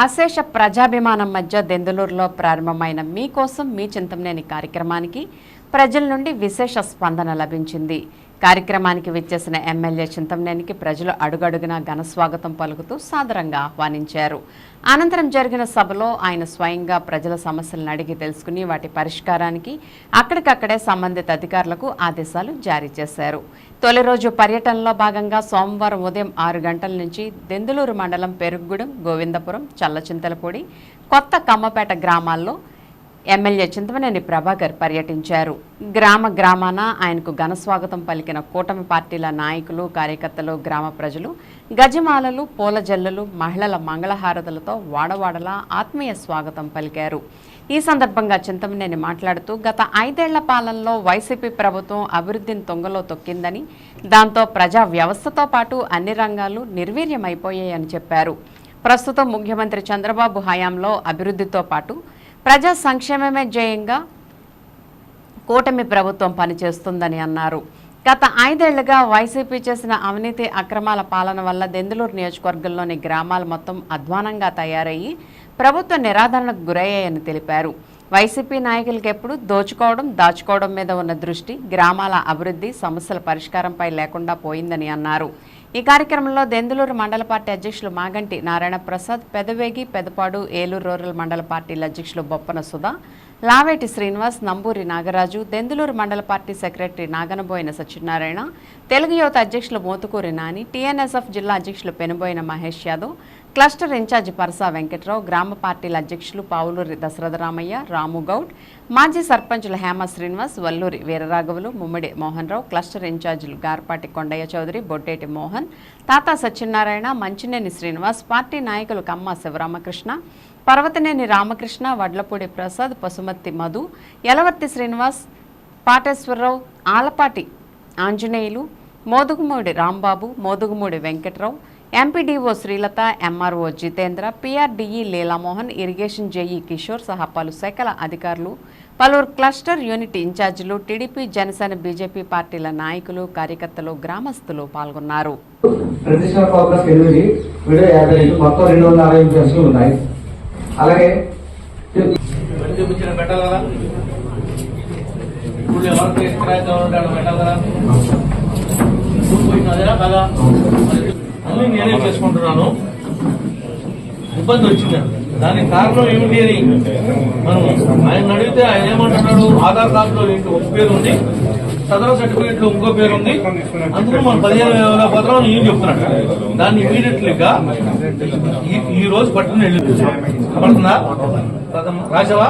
అశేష ప్రజాభిమానం మధ్య దెందులూరులో ప్రారంభమైన మీకోసం మీ చింతమనేని కార్యక్రమానికి ప్రజల నుండి విశేష స్పందన లభించింది. కార్యక్రమానికి విచ్చేసిన ఎమ్మెల్యే చింతమనేనికి ప్రజలు అడుగడుగునా ఘన స్వాగతం పలుకుతూ సాదరంగా ఆహ్వానించారు. అనంతరం జరిగిన సభలో ఆయన స్వయంగా ప్రజల సమస్యలను అడిగి తెలుసుకుని వాటి పరిష్కారానికి అక్కడికక్కడే సంబంధిత అధికారులకు ఆదేశాలు జారీ చేశారు. తొలి రోజు పర్యటనలో భాగంగా సోమవారం ఉదయం ఆరు గంటల నుంచి దెందులూరు మండలం పెరుగుగూడెం గోవిందపురం చల్లచింతలపూడి కొత్త కమ్మపేట గ్రామాల్లో ఎమ్మెల్యే చింతమనేని ప్రభాకర్ పర్యటించారు. గ్రామ గ్రామాన ఆయనకు ఘన స్వాగతం పలికిన కూటమి పార్టీల నాయకులు కార్యకర్తలు గ్రామ ప్రజలు గజమాలలు పూల జల్లులు మహిళల మంగళహారతులతో వాడవాడలా ఆత్మీయ స్వాగతం పలికారు. ఈ సందర్భంగా చింతమనేని మాట్లాడుతూ గత ఐదేళ్ళ పాలనలో వైసీపీ ప్రభుత్వం అభివృద్ధిని తొంగలో తొక్కిందని దాంతో ప్రజా వ్యవస్థతో పాటు అన్ని రంగాలు నిర్వీర్యమైపోయాయని చెప్పారు. ప్రస్తుతం ముఖ్యమంత్రి చంద్రబాబు హయాంలో అభివృద్ధితో పాటు ప్రజా సంక్షేమమే జయంగా కూటమి ప్రభుత్వం పనిచేస్తుందని అన్నారు. గత ఐదేళ్ళుగా వైసీపీ చేసిన అవినీతి అక్రమాల పాలన వల్ల దెందులూరు నియోజకవర్గంలోని గ్రామాలు మొత్తం అధ్వానంగా తయారయ్యి ప్రభుత్వ నిరాదరణకు గురయ్యాయని తెలిపారు. వైసీపీ నాయకులకు ఎప్పుడు దోచుకోవడం దాచుకోవడం మీద ఉన్న దృష్టి గ్రామాల అభివృద్ధి సమస్యల పరిష్కారంపై లేకుండా పోయిందని అన్నారు. ఈ కార్యక్రమంలో దెందులూరు మండల పార్టీ అధ్యక్షులు మాగంటి నారాయణ ప్రసాద్ పెదవేగి పెదపాడు ఏలూరు రూరల్ మండల పార్టీల అధ్యక్షులు బొప్పన సుధా లావేటి శ్రీనివాస్ నంబూరి నాగరాజు దెందులూరు మండల పార్టీ సెక్రటరీ నాగనబోయిన సత్యనారాయణ తెలుగు యువత అధ్యక్షులు మోతుకూరి నాని టీఎన్ఎస్ఎఫ్ జిల్లా అధ్యక్షులు పెనుబోయిన మహేష్ యాదవ్ క్లస్టర్ ఇన్ఛార్జి పరసా వెంకట్రావు గ్రామ పార్టీల అధ్యక్షులు పావులూరి దశరథరామయ్య రాముగౌడ్ మాజీ సర్పంచులు హేమ శ్రీనివాస్ వల్లూరి వీరరాఘవులు ముమ్మడి మోహన్ రావు క్లస్టర్ ఇన్ఛార్జీలు గార్పాటి కొండయ్య చౌదరి బొడ్డేటి మోహన్ తాతా సత్యనారాయణ మంచినేని శ్రీనివాస్ పార్టీ నాయకులు Kamma Sivaramakrishna Parvataneni Ramakrishna Vadlapudi Prasad Pasumatti Madhu Yalavarthi Srinivas Pateswararao Alapati Anjaneyulu Modugumudi Rambabu Modugumudi Venkatrao MPDO Srilatha MRO Jitendra PRDE Leelamohan irrigation JE Kishore సహా పలు శాఖల అధికారులు పలువురు క్లస్టర్ యూనిట్ ఇన్ఛార్జీలు టీడీపీ జనసేన బీజేపీ పార్టీల నాయకులు కార్యకర్తలు గ్రామస్తులు పాల్గొన్నారు. అలాగే ఇప్పుడు అన్ని నేనే చేసుకుంటున్నాను. ఇబ్బంది వచ్చింది దానికి కారణం ఏమిటి అని మనం ఆయన అడిగితే ఆయన ఏమంటున్నాడు? ఆధార్ కార్డులో ఇంటి ఒక పేరు ఉంది. సదరం సర్టిఫికేట్లో ఇంకో పేరు ఉంది. అందులో మన పదిహేను వేల పత్రాలు ఏం చెప్తున్నాడు? దాన్ని ఇమీడియట్లీగా ఈ రోజు పట్టుకుని వెళ్ళి పడుతుందా? రాసావా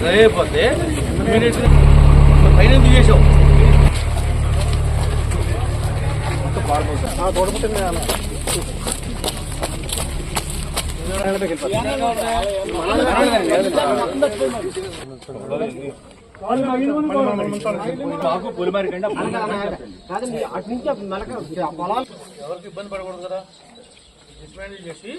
డ్రై అయిపోతే పైన దిగేసావు పాడుకుంటా తోడుకుంటున్నా మాకు పులిమారి చేసావు ఎవరికి ఇబ్బంది పడకూడదు కదా? డిస్మాండిల్ చేసి